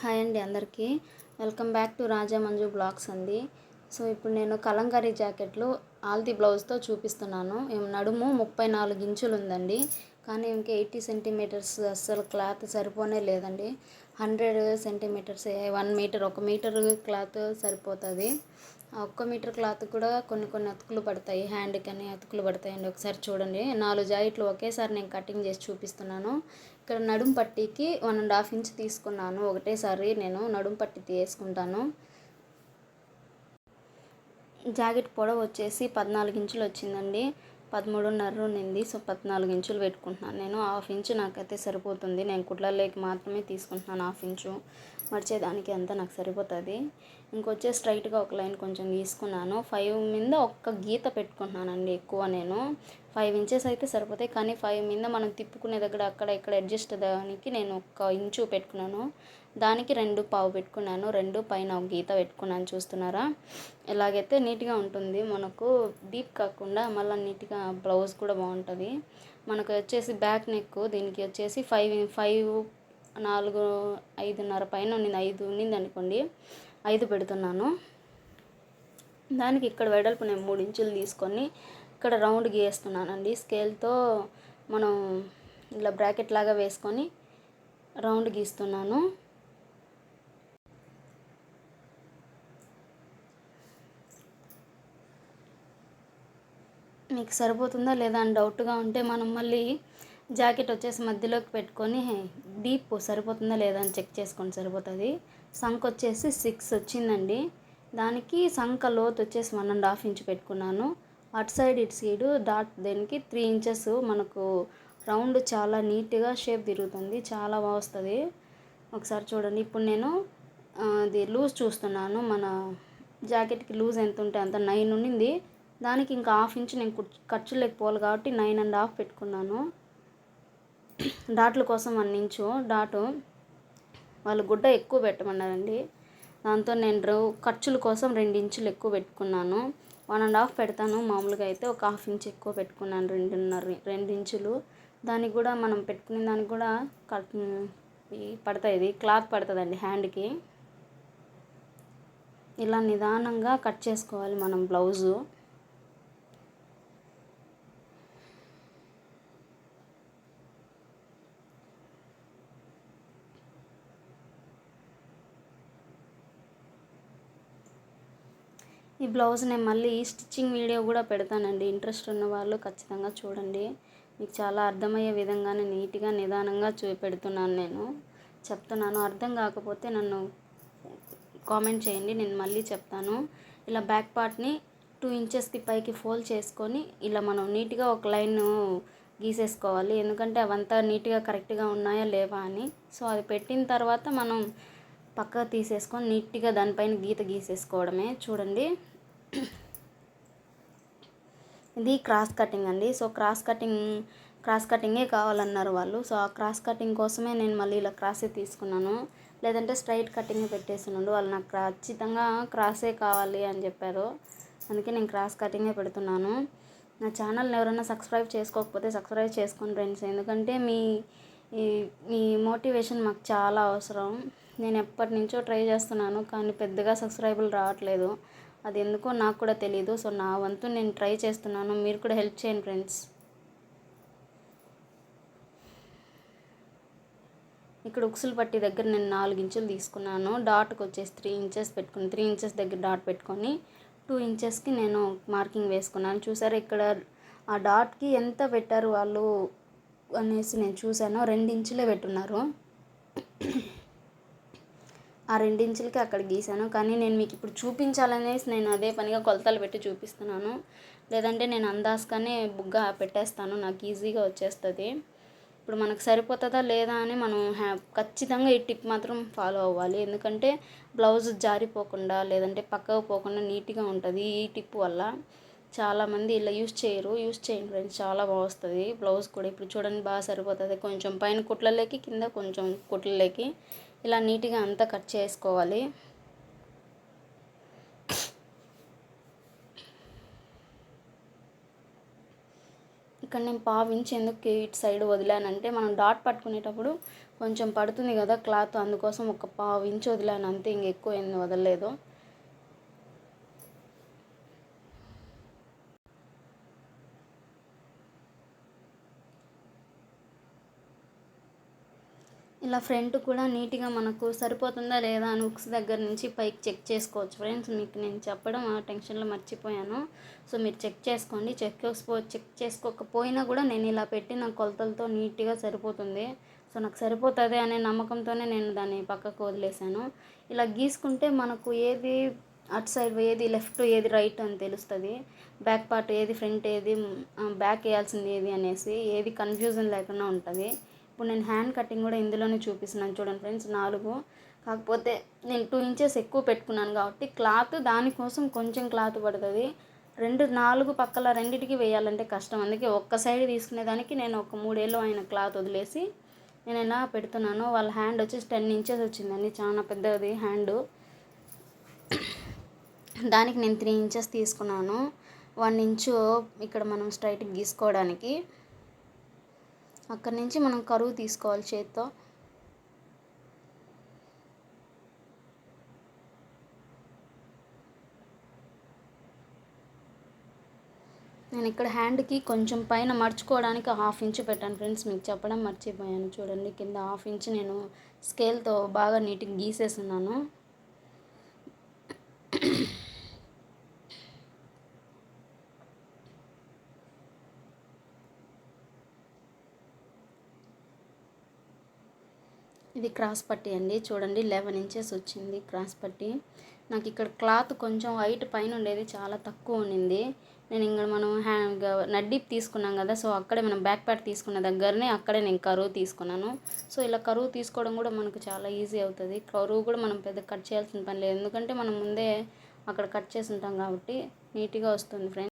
Hi అండి అందరికీ. Welcome back to Raja Manju blogs అండి. సో ఇప్పుడు నేను కలంకారీ జాకెట్లు ఆల్తీ బ్లౌజ్తో చూపిస్తున్నాను. నడుము ముప్పై నాలుగు ఇంచులు ఉందండి. కానీ ఇంక ఎయిటీ సెంటీమీటర్స్ అస్సలు క్లాత్ సరిపోనే లేదండి. హండ్రెడ్ సెంటీమీటర్స్ వన్ మీటర్ ఒక మీటర్ క్లాత్ సరిపోతుంది. ఒక్క మీటర్ క్లాత్ కూడా కొన్ని కొన్ని అతుకులు పడతాయి. హ్యాండ్కి అని అతుకులు పడతాయండి. ఒకసారి చూడండి. నాలుగు జాకెట్లు ఒకేసారి నేను కటింగ్ చేసి చూపిస్తున్నాను. ఇక్కడ నడుం పట్టీకి వన్ అండ్ హాఫ్ ఇంచ్ తీసుకున్నాను. ఒకటేసారి నేను నడుం పట్టి తీసుకుంటాను. జాకెట్ పొడవు వచ్చేసి పద్నాలుగు ఇంచులు వచ్చిందండి. పదమూడున్నర నింది సో పద్నాలుగు ఇంచులు పెట్టుకుంటున్నాను. నేను హాఫ్ ఇంచు నాకైతే సరిపోతుంది. నేను కుట్లలేకి మాత్రమే తీసుకుంటున్నాను హాఫ్ ఇంచు. మడిచేదానికి అంతా నాకు సరిపోతుంది. ఇంకొచ్చే స్ట్రైట్గా ఒక లైన్ కొంచెం తీసుకున్నాను ఫైవ్ మీద ఒక్క గీత పెట్టుకుంటున్నానండి ఎక్కువ నేను. ఫైవ్ ఇంచెస్ అయితే సరిపోతాయి. కానీ ఫైవ్ మీద మనం తిప్పుకునే దగ్గర అక్కడ ఇక్కడ అడ్జస్ట్ దానికి నేను ఒక ఇంచు పెట్టుకున్నాను. దానికి రెండు పావు పెట్టుకున్నాను. రెండు పైన ఒక గీత పెట్టుకున్నాను. చూస్తున్నారా? ఎలాగైతే నీట్గా ఉంటుంది మనకు డీప్ కాకుండా మళ్ళీ నీట్గా బ్లౌజ్ కూడా బాగుంటుంది. మనకు వచ్చేసి బ్యాక్ నెక్ దీనికి వచ్చేసి ఫైవ్ ఫైవ్ నాలుగు ఐదున్నర పైన ఉన్నింది. ఐదు ఉన్నింది అనుకోండి. ఐదు పెడుతున్నాను. దానికి ఇక్కడ వెడల్పు నేను మూడు ఇంచులు తీసుకొని ఇక్కడ రౌండ్ గీస్తున్నానండి. స్కేల్తో మనం ఇలా బ్రాకెట్ లాగా వేసుకొని రౌండ్ గీస్తున్నాను. మీకు సరిపోతుందా లేదా అని డౌట్గా ఉంటే మనం మళ్ళీ జాకెట్ వచ్చేసి మధ్యలోకి పెట్టుకొని డీప్ సరిపోతుందా లేదా అని చెక్ చేసుకొని సరిపోతుంది. సంక్ వచ్చేసి సిక్స్ వచ్చిందండి. దానికి సంక లోతు వచ్చేసి వన్ అండ్ హాఫ్ ఇంచ్ పెట్టుకున్నాను. అటు సైడ్ ఇటు సైడ్ డాట్ దేనికి త్రీ ఇంచెస్ మనకు రౌండ్ చాలా నీట్గా షేప్ తిరుగుతుంది. చాలా బాగా వస్తుంది. ఒకసారి చూడండి. ఇప్పుడు నేను అది లూజ్ చూస్తున్నాను. మన జాకెట్కి లూజ్ ఎంత ఉంటే అంత నైన్ ఉండింది. దానికి ఇంకా హాఫ్ ఇంచ్ నేను ఖర్చు లేకపోవాలి కాబట్టి నైన్ అండ్ హాఫ్ పెట్టుకున్నాను. డాట్ల కోసం వన్ ఇంచు డాటు. వాళ్ళు గుడ్డ ఎక్కువ పెట్టమన్నారండి. దాంతో నేను ఖర్చుల కోసం రెండు ఇంచులు ఎక్కువ పెట్టుకున్నాను. వన్ అండ్ హాఫ్ పెడతాను. మామూలుగా అయితే ఒక హాఫ్ ఇంచ్ ఎక్కువ పెట్టుకున్నాను. రెండున్నర రెండు ఇంచులు. దానికి కూడా మనం పెట్టుకునే దానికి కూడా కట్ ఇది. క్లాత్ పడుతుందండి హ్యాండ్కి. ఇలా నిదానంగా కట్ చేసుకోవాలి మనం బ్లౌజు. ఈ బ్లౌజ్ నేను మళ్ళీ స్టిచ్చింగ్ వీడియో కూడా పెడతానండి. ఇంట్రెస్ట్ ఉన్న వాళ్ళు ఖచ్చితంగా చూడండి. మీకు చాలా అర్థమయ్యే విధంగానే నీట్గా నిదానంగా చూ పెడుతున్నాను నేను. చెప్తున్నాను. అర్థం కాకపోతే నన్ను కామెంట్ చేయండి. నేను మళ్ళీ చెప్తాను. ఇలా బ్యాక్ పార్ట్ని టూ ఇంచెస్కి పైకి ఫోల్డ్ చేసుకొని ఇలా మనం నీట్గా ఒక లైన్ గీసేసుకోవాలి. ఎందుకంటే అవంతా నీట్గా కరెక్ట్గా ఉన్నాయా లేవా అని. సో అది పెట్టిన తర్వాత మనం పక్క తీసేసుకొని నీట్గా దానిపైన గీత గీసేసుకోవడమే. చూడండి. ఇది క్రాస్ కటింగ్ అండి. సో క్రాస్ కటింగ్ క్రాస్ కటింగే కావాలన్నారు వాళ్ళు. సో ఆ క్రాస్ కటింగ్ కోసమే నేను మళ్ళీ ఇలా క్రాసే తీసుకున్నాను. లేదంటే స్ట్రైట్ కటింగ్ పెట్టేస్తున్నాడు వాళ్ళు నాకు ఖచ్చితంగా క్రాసే కావాలి అని చెప్పారు. అందుకే నేను క్రాస్ కటింగే పెడుతున్నాను. నా ఛానల్ని ఎవరైనా సబ్స్క్రైబ్ చేసుకోకపోతే సబ్స్క్రైబ్ చేసుకోండి ఫ్రెండ్స్. ఎందుకంటే మీ మీ మోటివేషన్ మాకు చాలా అవసరం. నేను ఎప్పటి నుంచో ట్రై చేస్తున్నాను కానీ పెద్దగా సబ్స్క్రైబులు రావట్లేదు. అది ఎందుకో నాకు కూడా తెలియదు సో నా వంతు నేను ట్రై చేస్తున్నాను. మీరు కూడా హెల్ప్ చేయండి ఫ్రెండ్స్. ఇక్కడ ఉక్సులు పట్టి దగ్గర నేను నాలుగు ఇంచులు తీసుకున్నాను. డాట్కి వచ్చేసి త్రీ ఇంచెస్ పెట్టుకుని త్రీ ఇంచెస్ దగ్గర డాట్ పెట్టుకొని టూ ఇంచెస్కి నేను మార్కింగ్ వేసుకున్నాను. చూసారు ఇక్కడ ఆ డాట్కి ఎంత పెట్టారు వాళ్ళు అనేసి నేను చూశాను. రెండు ఇంచులే పెట్టున్నారు. ఆ రెండించులకి అక్కడ గీసాను కానీ నేను మీకు ఇప్పుడు చూపించాలనేసి నేను అదే పనిగా కొలతలు పెట్టి చూపిస్తున్నాను. లేదంటే నేను అందాజగానే బుగ్గ పెట్టేస్తాను. నాకు ఈజీగా వచ్చేస్తుంది. ఇప్పుడు మనకు సరిపోతుందా లేదా అని మనం హ్యా ఖచ్చితంగా ఈ టిప్ మాత్రం ఫాలో అవ్వాలి. ఎందుకంటే బ్లౌజ్ జారిపోకుండా లేదంటే పక్కకు పోకుండా నీట్గా ఉంటుంది ఈ టిప్ వల్ల. చాలామంది ఇలా యూస్ చేయరు. యూస్ చేయండి ఫ్రెండ్స్. చాలా బాగా వస్తుంది బ్లౌజ్ కూడా. ఇప్పుడు చూడండి బాగా సరిపోతుంది. కొంచెం పైన కుట్లలోకి కింద కొంచెం కుట్లలోకి. ఇలా నీట్గా అంతా కట్ చేసుకోవాలి. ఇక్కడ నేను పావించి ఎందుకు ఇటు సైడ్ వదిలానంటే మనం డాట్ పట్టుకునేటప్పుడు కొంచెం పడుతుంది కదా క్లాత్ అందుకోసం ఒక పావు ఇంచు వదిలాను. అంతే ఇంక ఎక్కువ ఏం వదలలేదు. ఇలా ఫ్రంట్ కూడా నీట్గా మనకు సరిపోతుందా లేదా అని ఉక్స్ దగ్గర నుంచి పైకి చెక్ చేసుకోవచ్చు ఫ్రెండ్స్. మీకు నేను చెప్పడం ఆ టెన్షన్లో మర్చిపోయాను. సో మీరు చెక్ చేసుకోండి. చెక్ చేసుకో చెక్ చేసుకోకపోయినా కూడా నేను ఇలా పెట్టి నా కొలతలతో నీట్గా సరిపోతుంది. సో నాకు సరిపోతుంది అనే నమ్మకంతోనే నేను దాన్ని పక్కకు వదిలేశాను. ఇలా గీసుకుంటే మనకు ఏది అటు సైడ్ ఏది లెఫ్ట్ ఏది రైట్ అని తెలుస్తుంది. బ్యాక్ పార్ట్ ఏది ఫ్రంట్ ఏది బ్యాక్ వేయాల్సింది ఏది అనేసి ఏది కన్ఫ్యూజన్ లేకుండా ఉంటుంది. ఇప్పుడు నేను హ్యాండ్ కటింగ్ కూడా ఇందులోనే చూపిస్తున్నాను చూడండి ఫ్రెండ్స్ నాలుగు. కాకపోతే నేను టూ ఇంచెస్ ఎక్కువ పెట్టుకున్నాను కాబట్టి క్లాత్ దానికోసం కొంచెం క్లాత్ పడుతుంది. రెండు నాలుగు పక్కల రెండింటికి వేయాలంటే కష్టం. అందుకే ఒక్క సైడ్ తీసుకునేదానికి నేను ఒక మూడేళ్ళు అయిన క్లాత్ వదిలేసి నేను ఎలా పెడుతున్నాను వాళ్ళ హ్యాండ్ వచ్చేసి టెన్ ఇంచెస్ వచ్చిందండి. చాలా పెద్దది హ్యాండ్. దానికి నేను త్రీ ఇంచెస్ తీసుకున్నాను. వన్ ఇంచు ఇక్కడ మనం స్ట్రైట్గా గీసుకోవడానికి. అక్కడి నుంచి మనం కరువు తీసుకోవాలి చేత్తో. నేను ఇక్కడ హ్యాండ్కి కొంచెం పైన మర్చుకోవడానికి హాఫ్ ఇంచ్ పెట్టాను ఫ్రెండ్స్. మీకు చెప్పడం మర్చిపోయాను. చూడండి కింద హాఫ్ ఇంచ్ నేను స్కేల్తో బాగా నీట్గా గీసేస్తున్నాను ఇది క్రాస్ పట్టి అండి. చూడండి లెవెన్ ఇంచెస్ వచ్చింది క్రాస్ పట్టి. నాకు ఇక్కడ క్లాత్ కొంచెం వైట్ పైన ఉండేది చాలా తక్కువ ఉండింది. నేను ఇంకా మనం హ్యాండ్ నడ్డీప్ తీసుకున్నాం కదా సో అక్కడే మనం బ్యాక్ ప్యాట్ తీసుకున్న దగ్గరనే అక్కడే నేను కరువు తీసుకున్నాను. సో ఇలా కరువు తీసుకోవడం కూడా మనకు చాలా ఈజీ అవుతుంది. కరువు కూడా మనం పెద్ద కట్ చేయాల్సిన పని లేదు. ఎందుకంటే మనం ముందే అక్కడ కట్ చేసి ఉంటాం కాబట్టి నీట్గా వస్తుంది ఫ్రెండ్స్.